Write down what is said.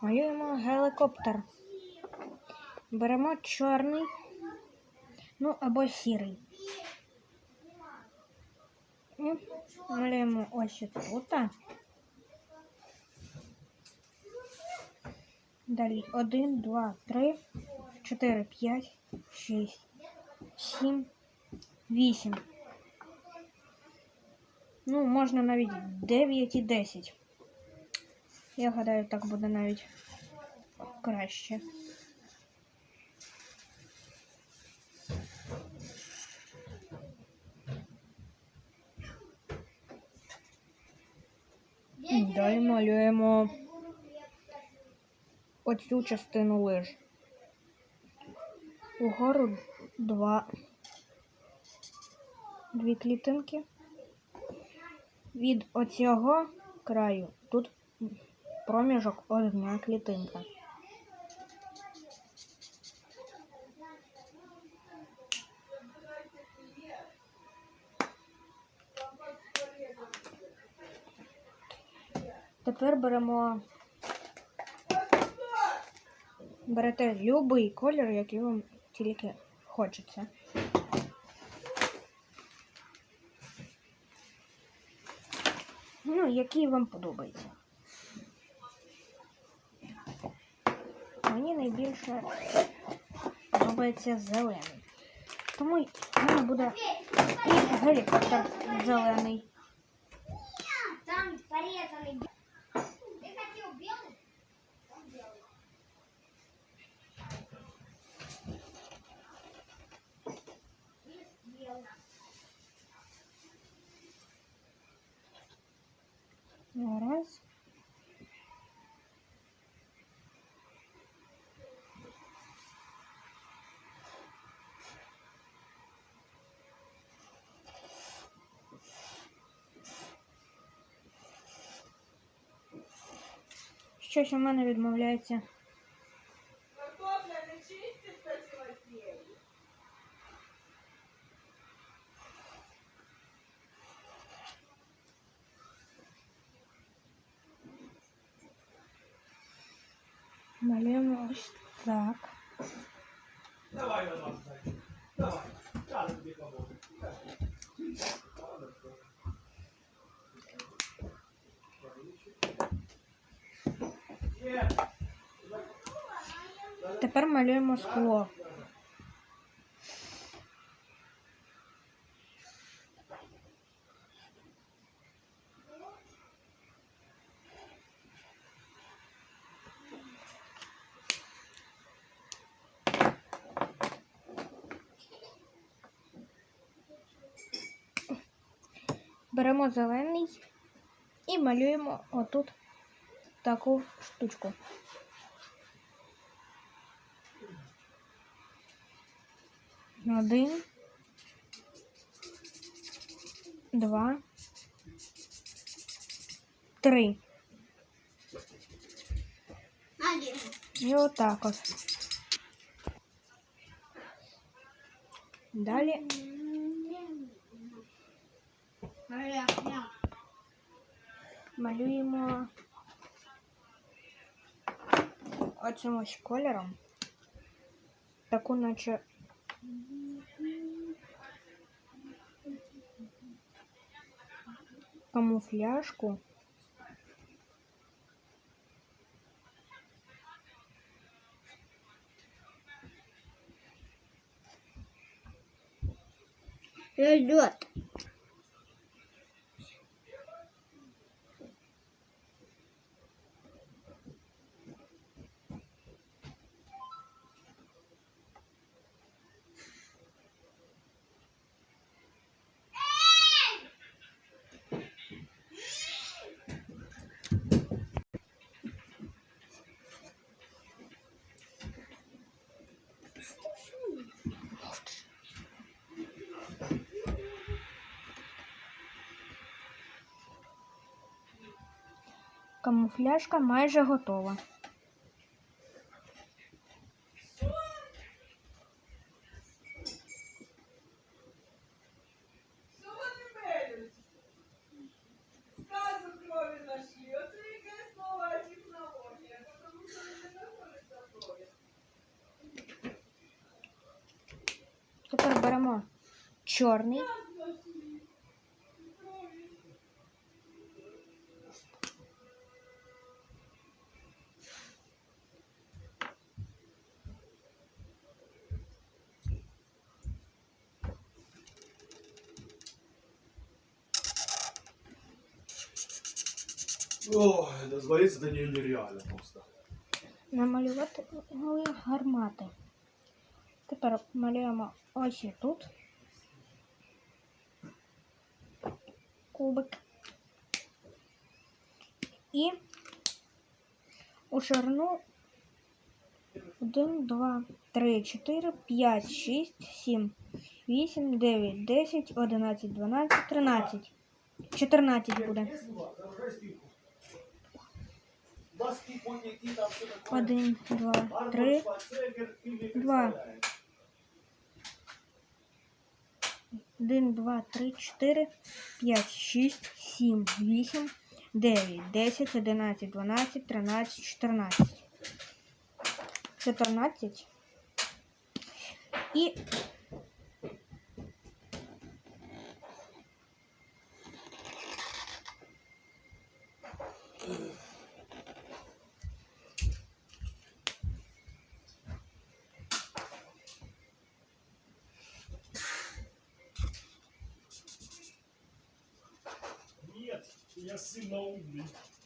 Малюємо гелікоптер. Беремо чорний, ну або сірий. І малюємо ось тут. Далі 1, 2, 3, 4, 5, 6, 7, 8. Ну, можна навіть 9 і 10. Я гадаю, так буде навіть краще. Далі малюємо оцю частину лиж. Угору два. Дві клітинки. Від оцього краю тут проміжок одна клітинка. Тепер беремо берете будь-який колір, який вам тільки хочеться. Ну, який вам подобається. Мені найбільше подобається зелений. Тому в мене буде і гелікоптер зелений. Щось у мене відмовляється. Картопля не чиститься, Тимофей? Малюємо ось так. Давай, Роман, зайчик. Давай. Зараз тобі поможу. Тепер малюємо скло. Беремо зелений і малюємо отут таку штучку. Один. Два. Три. Один. І отак от. Далі малюємо чимось кольором. Таку наче. Камуфляжку. Идет. камуфляжка майже готова. Тепер беремо чорний. Ой, да звариться до нее нереально просто. намалювати гармати. Тепер малюємо ось тут. Кубик. І у ширину 1, 2, 3, 4, 5, 6, 7, 8, 9, 10, 11, 12, 13. 14 буде. Арнольд 3, Шварценеггер в фильме Два. 1, 2, 3, 4, 5, 6, 7, 8, 9, 10, 11, 12, 13, 14. 14. І e assinar um.